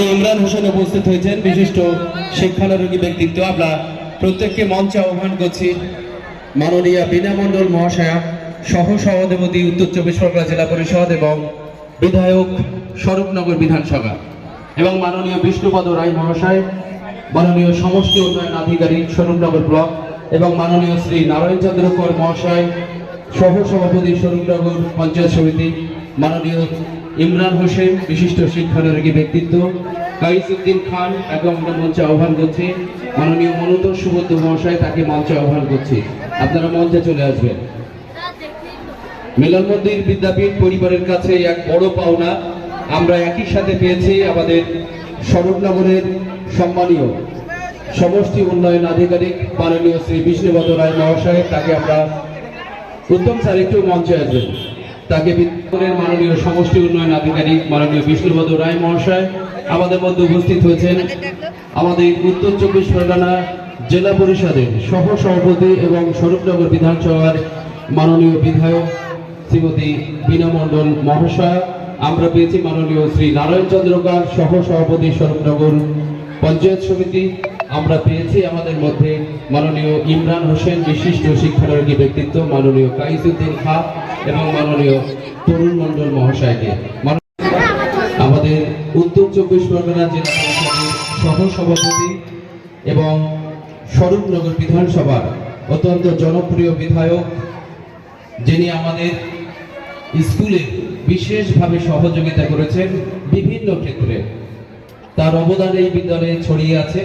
ইমরান হোসেন উপস্থিত হয়েছেন, বিশিষ্ট শিক্ষানুরোগী ব্যক্তিত্ব। আমরা প্রত্যেককে মঞ্চে আহ্বান করছি। মাননীয় বিনা মহাশয়া, সহ সভাধিপতি উত্তর চব্বিশ পরগনা জেলা পরিষদ এবং বিধায়ক স্বরূপনগর বিধানসভা এবং মাননীয় বিষ্ণুপদ রায় মহাশয়, মাননীয় সমষ্টি উন্নয়ন আধিকারিক স্বরূপনগর ব্লক এবং মাননীয় শ্রী নারায়ণ চন্দ্র কর মহাশয়, সহ সভাপতি স্বরূপনগর পঞ্চায়েত সমিতি মাননীয় ইমরান হোসেন, বিশিষ্ট শিক্ষানুরাগী ব্যক্তিত্ব কাইসুদ্দিন খান তাকে আমরা মঞ্চে আহ্বান করছি। মাননীয় মনোতর সুবদ্ধ মহাশয় তাকে মঞ্চে আহ্বান করছি। আপনারা মঞ্চে চলে আসবেন। মিলন মন্দির বিদ্যাপীঠ পরিবারের কাছে এক বড় পাওনা। আমরা একই সাথে পেয়েছি আমাদের স্বরূপনগরের সম্মানীয় সমষ্টি উন্নয়ন আধিকারিক মাননীয় শ্রী বিষ্ণুপদ রায় মহাশয়। তাকে আমরা উত্তম স্যার, একটু মঞ্চে আসবেন। তাকে বিদ্যাপীঠের মাননীয় সমষ্টি উন্নয়ন আধিকারিক মাননীয় বিষ্ণুপদ রায় মহাশয় আমাদের মধ্যে উপস্থিত হয়েছেন। আমাদের উত্তর চব্বিশ পরগনা জেলা পরিষদের সহ সভাপতি এবং স্বরূপনগর বিধানসভার মাননীয় বিধায়ক শ্রীমতী বীণা মণ্ডল মহাশয়। আমরা পেয়েছি মাননীয় শ্রী নারায়ণ চন্দ্রকার সহ সভাপতি স্বরূপনগর পঞ্চায়েত সমিতি। আমরা পেয়েছি আমাদের মধ্যে মাননীয় ইমরান হোসেন, বিশিষ্ট শিক্ষানুরাগী ব্যক্তিত্ব, মাননীয় কাইসুদ্দিন খা এবং মাননীয় তরুণ মণ্ডল মহাশয়কে। আমাদের উত্তর চব্বিশ পরগনা জেলা পরিষদের সহ সভাপতি এবং স্বরূপনগর বিধানসভার অত্যন্ত জনপ্রিয় বিধায়ক, যিনি আমাদের স্কুলে বিশেষভাবে সহযোগিতা করেছেন বিভিন্ন ক্ষেত্রে। তার অবদান এই বিদ্যালয়ে ছড়িয়ে আছে।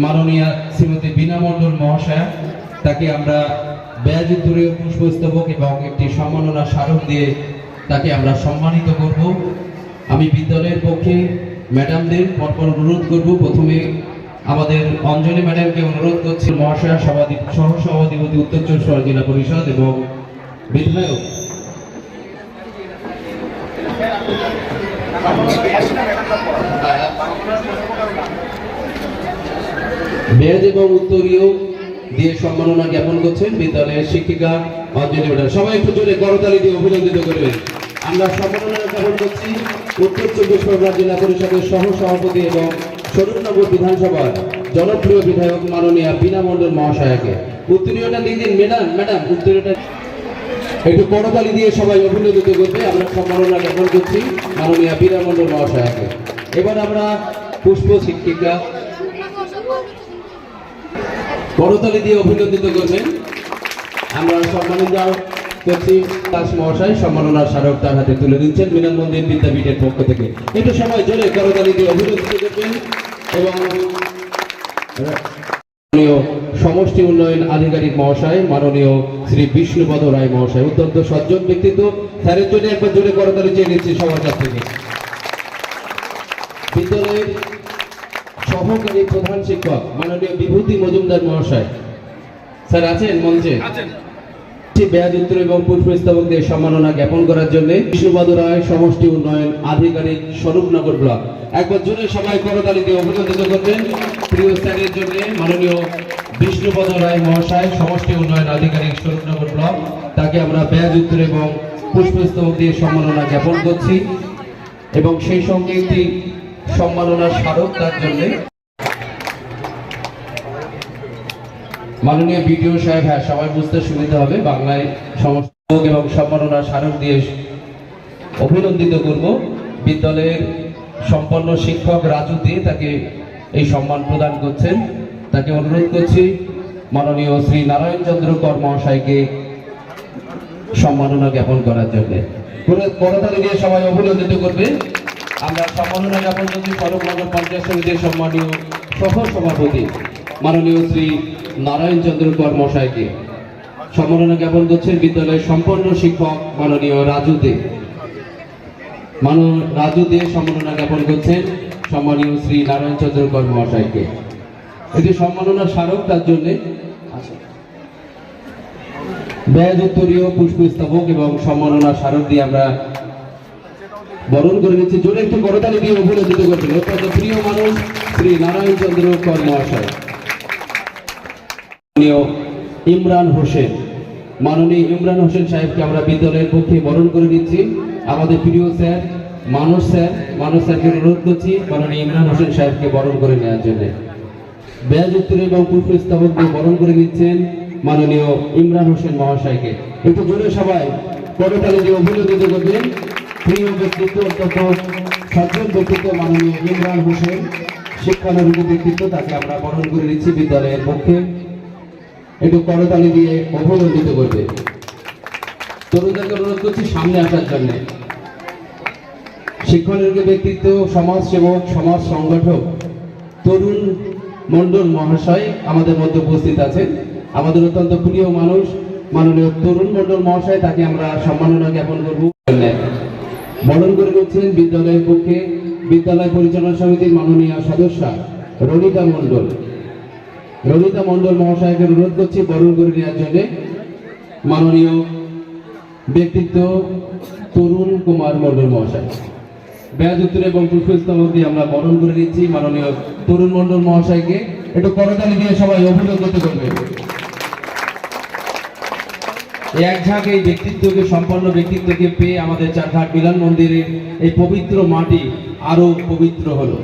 মাননীয়া শ্রীমতী বীণা মণ্ডল মহাশয়া, তাকে আমরা ব্যয়যুদ্ধরীয় পুষ্পস্তবক এবং একটি সম্মাননা স্মারক দিয়ে তাকে আমরা সম্মানিত করব। আমি বিদ্যালয়ের পক্ষে ম্যাডামদের পরপর অনুরোধ করব। প্রথমে আমাদের অঞ্জলি ম্যাডামকে অনুরোধ করছি। মহাশয়া সভাধি সহ সভাধিপতি উত্তর চব্বিশ জেলা পরিষদ এবং বিধায়ক। বেদ এবং উত্তরীয় দিয়ে সম্মাননা জ্ঞাপন বিদ্যালয়ের শিক্ষিকা একটু করতালি দিয়ে আমরা সম্মাননা করছি উত্তর চব্বিশ পরগনা জেলা পরিষদের সভাপতি এবং জনপ্রিয় বিধায়ক মাননীয় বীণা মণ্ডল মহাশয়াকে। উত্তরীয়টা দিন ম্যাডাম ম্যাডাম, উত্তরীয়টা একটু করতালি দিয়ে সবাই অভিনন্দিত করবে। আমরা সম্মাননা জ্ঞাপন করছি মাননীয় বীণা মণ্ডল মহাশয়াকে। এবার আমরা পুষ্প শিক্ষিকা করতালি দিয়ে অভিনন্দিত করবেন। আমরা সম্মানিত দাস মহাশয়, সম্মাননার স্মারক তার হাতে তুলে দিচ্ছেন মিলন মন্দির বিদ্যাপীঠের পক্ষ থেকে। একটু সময় জোরে করতালি দিয়ে অভিনন্দিত করবেন এবং সমষ্টি উন্নয়ন আধিকারিক মহাশয়, মাননীয় শ্রী বিষ্ণুপদ রায় মহাশয়, অত্যন্ত সজ্জন ব্যক্তিত্ব। স্যারের জন্য একবার জোরে করতালি চেয়ে নিচ্ছি সবার কাছ থেকে। সহকারী প্রধান শিক্ষক মাননীয় বিভূতি মজুমদার মহাশয়। স্যার আছেন মঞ্চে? ব্যয়াযুত্র এবং পুষ্পস্তবক দিয়ে সম্মাননা জ্ঞাপন করার জন্য বিষ্ণুপদ রায় সমষ্টি উন্নয়ন আধিকারিক স্বরূপনগর ব্লক। একবার জোরে সবাই করতালি দিয়ে অভিনন্দিত করবেন প্রিয় স্যারের জন্য মাননীয় বিষ্ণুপদ রায় মহাশয় সমষ্টি উন্নয়ন আধিকারিক স্বরূপনগর ব্লক তাকে আমরা এবং পুষ্পস্তবক দিয়ে সম্মাননা জ্ঞাপন করছি। এবং সেই সঙ্গে একটি সম্মাননার স্মারক তার জন্যে। মাননীয় বিডিও সাহেব হ্যাঁ সবাই বুঝতে সুবিধা হবে। বাংলায় সমস্ত এবং সম্মাননার স্মারক দিয়ে অভিনন্দিত করব। বিদ্যালয়ের সম্পন্ন শিক্ষক রাজু দিয়ে তাকে এই সম্মান প্রদান করছেন। তাকে অনুরোধ করছি, মাননীয় শ্রী নারায়ণ চন্দ্র কর মহাশয়কে সম্মাননা জ্ঞাপন করার জন্য। করতালি দিয়ে সবাই অভিনন্দিত করবে। আমরা সম্মাননা জ্ঞাপন করছি সড়কনগর পঞ্চায়েত সমিতির সম্মানীয় সহ সভাপতি মাননীয় শ্রী নারায়ণ চন্দ্র কর মশাইকে। সম্মাননা জ্ঞাপন করছেন বিদ্যালয়ের সম্পন্ন শিক্ষক মাননীয় রাজু দে। রাজু দে সম্মাননা জ্ঞাপন করছেন সম্মানীয় শ্রী নারায়ণ চন্দ্র কর মহাশয়কে এটি সম্মাননা স্মারক, তার জন্য ব্যয়োত্তরীয় পুষ্পস্তবক এবং সম্মাননা স্মারক দিয়ে আমরা বরণ করে নিচ্ছি। জোরে একটু করতালি দিয়ে অভিনন্দিত করবেন অত্যন্ত প্রিয় মানুষ শ্রী নারায়ণ চন্দ্র কর মহাশয়। মাননীয় ইমরান হোসেন। মাননীয় ইমরান হোসেন সাহেবকে আমরা বিদ্যালয়ের পক্ষে বরণ করে নিচ্ছি। আমাদের প্রিয় স্যার মানুষ স্যার মানুষ স্যারকে অনুরোধ করছি মাননীয় ইমরান হোসেন সাহেবকে বরণ করে নেওয়ার জন্য। ব্যাজ উত্তর এবং দিয়ে বরণ করে নিচ্ছেন মাননীয় ইমরান হোসেন মহাশয়কে। একটু জোরে সবাই করতালি দিয়ে অভিনন্দিত করবেন, প্রিয় ব্যক্তিত্ব অত্যন্ত সজ্জন ব্যক্তিত্ব মাননীয় ইমরান হোসেন শিক্ষানুরোগী ব্যক্তিত্ব, তাকে আমরা বরণ করে নিচ্ছি বিদ্যালয়ের পক্ষে। একটু করতালি দিয়ে অভিনন্দিত করবে। তরুণদেরকে অনুরোধ করছি সামনে আসার জন্য। শিক্ষানুরোগী ব্যক্তিত্ব সমাজ সেবক সমাজ সংগঠক, তরুণ মন্ডল মহাশয় আমাদের মধ্যে উপস্থিত আছেন। আমাদের অত্যন্ত প্রিয় মানুষ, মাননীয় তরুণ মন্ডল মহাশয়, তাকে আমরা সম্মাননা জ্ঞাপন করব। বরণ করে নিচ্ছেন বিদ্যালয়ের পক্ষে বিদ্যালয় পরিচালনা সমিতির মাননীয় সদস্যা রনিতা মন্ডল রনিতা মন্ডল মহাশয়কে অনুরোধ করছি বরণ করে নেওয়ার জন্য। মাননীয় ব্যক্তিত্ব তরুণ কুমার মন্ডল মহাশয়। ব্যাজ উত্তর এবং পুষ্পস্তবক দিয়ে আমরা বরণ করে নিচ্ছি। মাননীয় তরুণ মন্ডল মহাশয়কে একটু করতালি দিয়ে সবাই অভিনন্দিত করবে এক ঝাঁক এই ব্যক্তিত্বকে, সম্পন্ন ব্যক্তিত্বকে পেয়ে আমাদের চারঘাট মিলন মন্দিরের এই পবিত্র মাটি আরও পবিত্র হলো।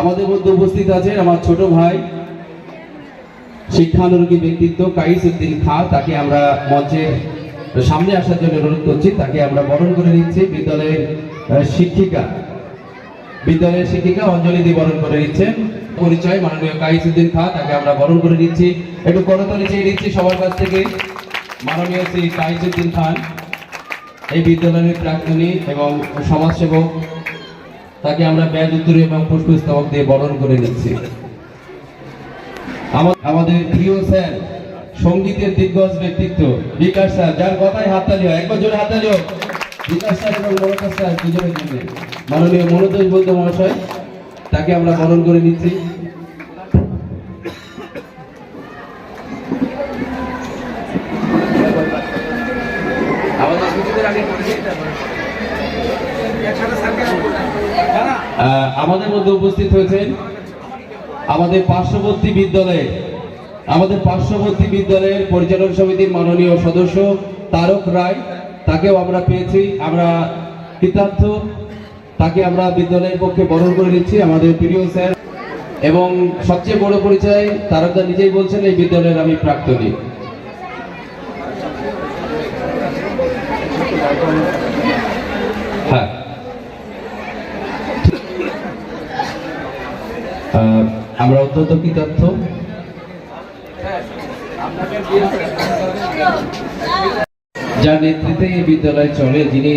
আমাদের মধ্যে উপস্থিত আছেন আমার ছোট ভাই শিক্ষানুরোগী ব্যক্তিত্ব কাইস উদ্দিন খা, তাকে আমরা মঞ্চে সামনে আসার জন্য অনুরোধ করছি। তাকে আমরা বরণ করে নিচ্ছি। বিদ্যালয়ের শিক্ষিকা বিদ্যালয়ের শিক্ষিকা অঞ্জলি দিয়ে বরণ করে নিচ্ছেন। পরিচয় মাননীয় কাইস উদ্দিন খা, তাকে আমরা বরণ করে নিচ্ছি। একটু করতালি চেয়ে নিচ্ছি সবার কাছ থেকে। মাননীয় শ্রী কাইস উদ্দিন খান, এই বিদ্যালয়ের প্রাক্তনী এবং সমাজসেবক, তাকে আমরা ব্যাজ উত্তর এবং পুষ্পস্তবক দিয়ে বরণ করে নিচ্ছি। আমাদের প্রিয় স্যার, সঙ্গীতের দিগ্গজ ব্যক্তিত্ব, বিকাশ স্যার, যার কথায় হাততালি হয়। একবার জোরে হাততালি হোক। বিকাশ স্যার এবং মনোজ স্যার দুজনের জন্য। মাননীয় মনোজ বৈদ্য মহাশয়, তাকে আমরা বরণ করে নিচ্ছি। আমাদের মধ্যে উপস্থিত হয়েছেন আমাদের পার্শ্ববর্তী বিদ্যালয়ে আমাদের পার্শ্ববর্তী বিদ্যালয়ের পরিচালন সমিতির মাননীয় সদস্য তারক রায়, তাকেও আমরা পেয়েছি, আমরা কৃতার্থ, তাকে আমরা বিদ্যালয়ের পক্ষে বরণ করে নিচ্ছি, আমাদের প্রিয় স্যার। এবং সবচেয়ে বড় পরিচয় তারকদা নিজেই বলছেন, এই বিদ্যালয়ের আমি প্রাক্তনী। হ্যাঁ। আমরা অত্যন্ত কৃতার্থ যার নেতৃত্বে এই বিদ্যালয় চলে, যিনি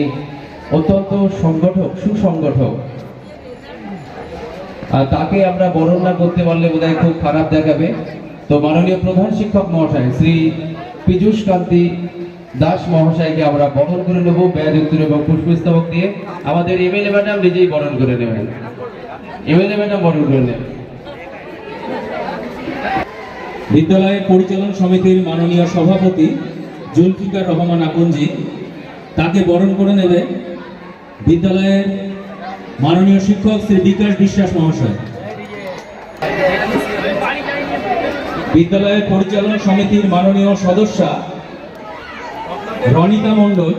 অত্যন্ত সংগঠক, সুসংগঠক। তাকে আমরা বরণ না করতে পারলে বোধহয় খুব খারাপ দেখাবে। তো মাননীয় প্রধান শিক্ষক মহাশয়, শ্রী পীযুষ কান্তি দাস মহাশয়কে আমরা বরণ করে নেব ব্যাজ উত্তর এবং পুষ্পস্তবক দিয়ে। আমাদের এমএলএ ম্যাডাম নিজেই বরণ করে নেবেন। এমএলএ ম্যাডাম বরণ করে নেবেন। বিদ্যালয়ের পরিচালন সমিতির মাননীয় সভাপতি জুলফিকার রহমান আকঞ্জি তাকে বরণ করে নেবে বিদ্যালয়ের মাননীয় শিক্ষক শ্রী বিকাশ বিশ্বাস মহাশয়। বিদ্যালয়ের পরিচালন সমিতির মাননীয় সদস্যা রনিতা মণ্ডল,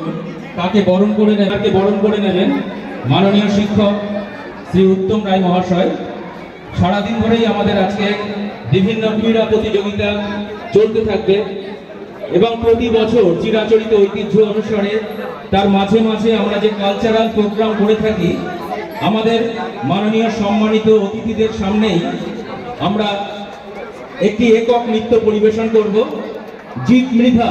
তাকে বরণ করে নেবে তাকে বরণ করে নেবেন মাননীয় শিক্ষক শ্রী উত্তম রায় মহাশয়। সারাদিন ধরেই আমাদের আজকে বিভিন্ন ক্রীড়া প্রতিযোগিতা চলতে থাকবে এবং প্রতি বছর চিরাচরিত ঐতিহ্য অনুসারে তার মাঝে মাঝে আমরা যে কালচারাল প্রোগ্রাম করে থাকি, আমাদের মাননীয় সম্মানিত অতিথিদের সামনেই আমরা একটি একক নৃত্য পরিবেশন করব জিত মৃধা।